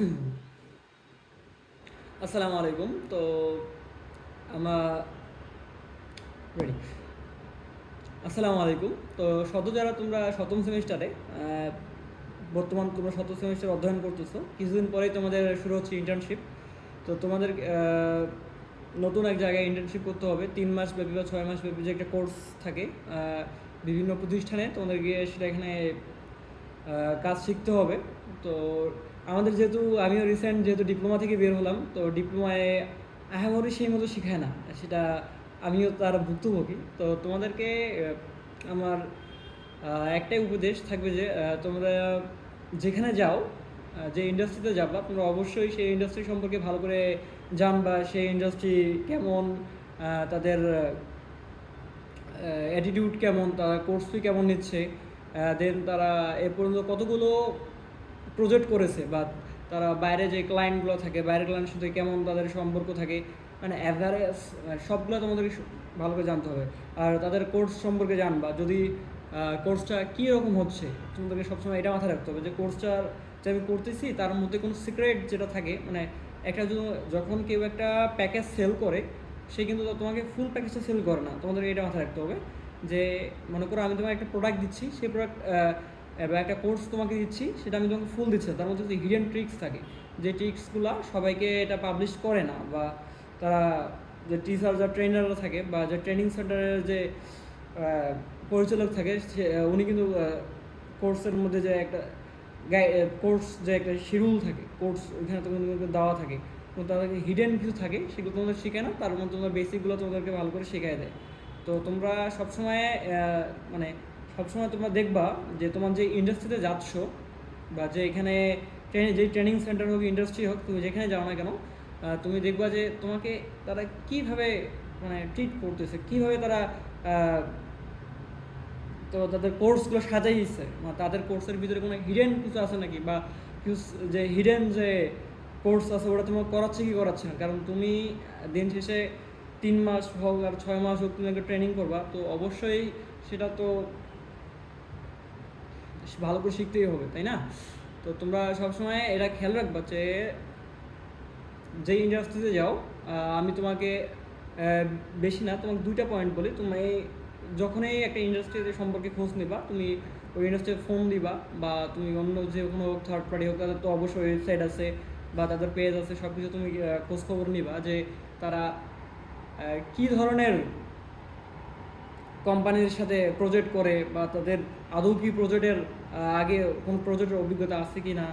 আসসালামু আলাইকুম। তো আমার রেডি আসসালামু আলাইকুম। তো শত যারা তোমরা সপ্তম সেমিস্টারে বর্তমান তোমরা সপ্তম সেমিস্টার অধ্যয়ন করতেছো, কিছুদিন পরেই তোমাদের শুরু হচ্ছে ইন্টার্নশিপ তো তোমাদের নতুন এক জায়গায় ইন্টার্নশিপ করতে হবে। তিন মাস ব্যাপী বা ছয় মাস ব্যাপী যে একটা কোর্স থাকে বিভিন্ন প্রতিষ্ঠানে তোমাদের গিয়ে সেটা এখানে কাজ শিখতে হবে। তো আমাদের যেহেতু, আমিও রিসেন্ট যেহেতু ডিপ্লোমা থেকে বের হলাম, তো ডিপ্লোমায় আহামরি সেই মতো শেখায় না। সেটা আমিও তার ভুক্তভোগী। তো তোমাদেরকে আমার একটাই উপদেশ থাকবে যে তোমরা যেখানে যাও যে ইন্ডাস্ট্রিতে যাবা, তোমরা অবশ্যই সেই ইন্ডাস্ট্রি সম্পর্কে ভালো করে জানবা, সেই ইন্ডাস্ট্রি কেমন তাদের অ্যাটিটিউড কেমন, তারা কোর্স কেমন নিচ্ছে দেন তারা এ পর্যন্ত কতগুলো প্রজেক্ট করেছে বা তারা বাইরে যে ক্লায়েন্টগুলো থাকে, বাইরের ক্লায়েন্টের সাথে কেমন তাদের সম্পর্ক থাকে মানে অ্যাভারেজ সবগুলো তোমাদেরকে ভালো করে জানতে হবে। আর তাদের কোর্স সম্পর্কে জানবা, যদি কোর্সটা কী রকম হচ্ছে, তোমাদেরকে সবসময় এটা মাথায় রাখতে হবে যে কোর্সটা যে আমি করতেছি, তার মধ্যে কোনো সিক্রেট যেটা থাকে মানে একটা যখন কেউ একটা প্যাকেজ সেল করে, সে কিন্তু তোমাকে ফুল প্যাকেজটা সেল করে না তোমাদের এটা মাথায় রাখতে হবে যে, মনে করো আমি তোমাকে একটা প্রোডাক্ট দিচ্ছি, সেই প্রোডাক্ট বা একটা কোর্স তোমাকে দিচ্ছি, সেটা আমি তোমাকে ফুল দিচ্ছি। তার মধ্যে যে হিডেন ট্রিক্স থাকে, যে ট্রিক্সগুলো সবাইকে এটা পাবলিশ করে না, বা তারা যে টিচার যা ট্রেনাররা থাকে, বা যে ট্রেনিং সেন্টারের যে পরিচালক থাকে, সে উনি কিন্তু কোর্সের মধ্যে যে একটা কোর্স যে একটা শিডিউল থাকে কোর্স ওইখানে তোমাদের দেওয়া থাকে, তো তাদেরকে হিডেন কিছু থাকে, সেগুলো তোমাদের শেখায় না তার মধ্যে তোমাদের বেসিকগুলো তোমাদেরকে ভালো করে শেখায় দেয় তো তোমরা সবসময় মানে সবসময় তোমরা দেখবা যে তোমার যে ইন্ডাস্ট্রিতে যাচ্ছ বা যে এখানে ট্রেনে যে ট্রেনিং সেন্টার হোক ইন্ডাস্ট্রি হোক, তুমি যেখানে যাও না কেন তুমি দেখবা যে তোমাকে তারা কীভাবে মানে ট্রিট করতেছে, কীভাবে তারা তো তাদের কোর্সগুলো সাজাইছে বা তাদের কোর্সের ভিতরে কোনো হিডেন কিছু আছে নাকি? বা কিছু যে হিডেন যে কোর্স আছে, ওটা তোমার করাচ্ছে কি করাচ্ছে না? কারণ তুমি দিন শেষে তিন মাস হোক আর ছয় মাস হোক তুমি একটা ট্রেনিং করবা, তো অবশ্যই সেটা তো ভালো করে শিখতেই হবে তাই না? তো তোমরা সবসময় এটা খেয়াল রাখবা যে যে ইন্ডাস্ট্রিতে যাও আমি তোমাকে বেশি না তোমাকে দুইটা পয়েন্ট বলি। তুমি যখনই একটা ইন্ডাস্ট্রিতে সম্পর্কে খোঁজ নিবা তুমি ওই ইন্ডাস্ট্রিতে ফোন দিবা বা তুমি অন্য যে কোনো থার্ড পার্টি হোক তাদের তো অবশ্যই ওয়েবসাইট আছে বা তাদের পেজ আছে সব কিছু তুমি আহ, খোঁজ খবর নিবা যে তারা কী ধরনের কোম্পানির সাথে প্রজেক্ট করে বা তাদের আদৌ কি প্রজেক্টের আগে কোন প্রজেক্টের অভিজ্ঞতা আছে কি না?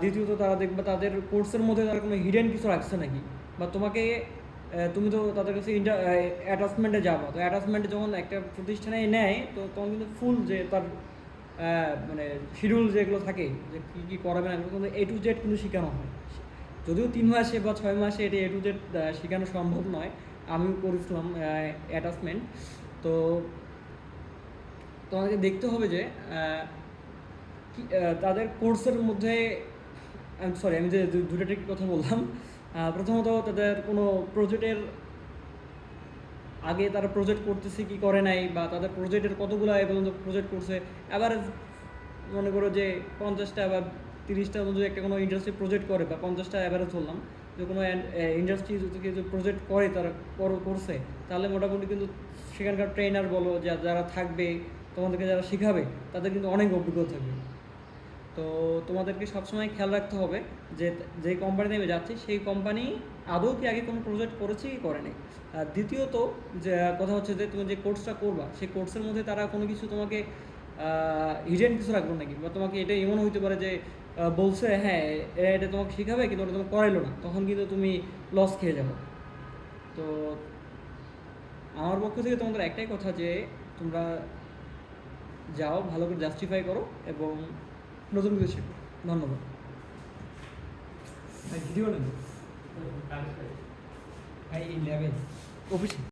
দ্বিতীয়ত তারা দেখবে তাদের কোর্সের মধ্যে তারা কোনো হিডেন কিছু রাখছে নাকি? বা তোমাকে তুমি তো তাদের কাছে ইন্টার অ্যাটাচমেন্টে যাব। তো অ্যাটাচমেন্টে যখন একটা প্রতিষ্ঠানে নেয়, তো তখন কিন্তু ফুল যে তার মানে শিডিউল যেগুলো থাকে, যে কী কী করাবে না কিন্তু এ টু জেড কিন্তু শেখানো হয়। যদিও তিন মাসে বা ছয় মাসে এটা এ টু জেড শেখানো সম্ভব নয়। আমিও করেছিলাম অ্যাটাচমেন্ট তো তোমাকে দেখতে হবে যে তাদের কোর্সের মধ্যে সরি আমি যে দুটো ঠিক কথা বললাম প্রথমত তাদের কোনো প্রজেক্টের আগে তারা প্রজেক্ট করতেছে কি করে নাই, বা তাদের প্রজেক্টের কতগুলো এ পর্যন্ত প্রজেক্ট করছে অ্যাভারেজ মনে করো যে পঞ্চাশটা বা তিরিশটা যদি একটা কোনো ইন্ডাস্ট্রি প্রজেক্ট করে, বা পঞ্চাশটা অ্যাভারেজ বললাম যে কোনো ইন্ডাস্ট্রি যদি কিছু প্রজেক্ট করে, তারা করো- করছে, তাহলে মোটামুটি কিন্তু সেখানকার ট্রেনার বলো, যা, যারা থাকবে, তোমাদেরকে যারা শেখাবে, তাদের কিন্তু অনেক অভিজ্ঞতা থাকবে। তো তোমাদেরকে সবসময় খেয়াল রাখতে হবে যে যে কোম্পানিতে আমি যাচ্ছি, সেই কোম্পানি আদৌ কি আগে কোনো প্রজেক্ট করেছে কি করে আর দ্বিতীয়ত, যে, কথা হচ্ছে যে, তুমি যে কোর্সটা করবা, সেই কোর্সের মধ্যে তারা কোনো কিছু তোমাকে হিডেন কিছু রাখবে নাকি? বা তোমাকে এটা এমন হইতে পারে যে বলছে হ্যাঁ এরা এটা তোমাকে শেখাবে কিন্তু ওটা তোমাকে করাইলো না। তখন কিন্তু তুমি লস খেয়ে যাব। তো আমার পক্ষ থেকে তোমাদের একটাই কথা যে তোমরা যাও ভালো করে জাস্টিফাই করো এবং নতুন কিছু শেখো। ধন্যবাদ। ভিডিও নেব অফিসে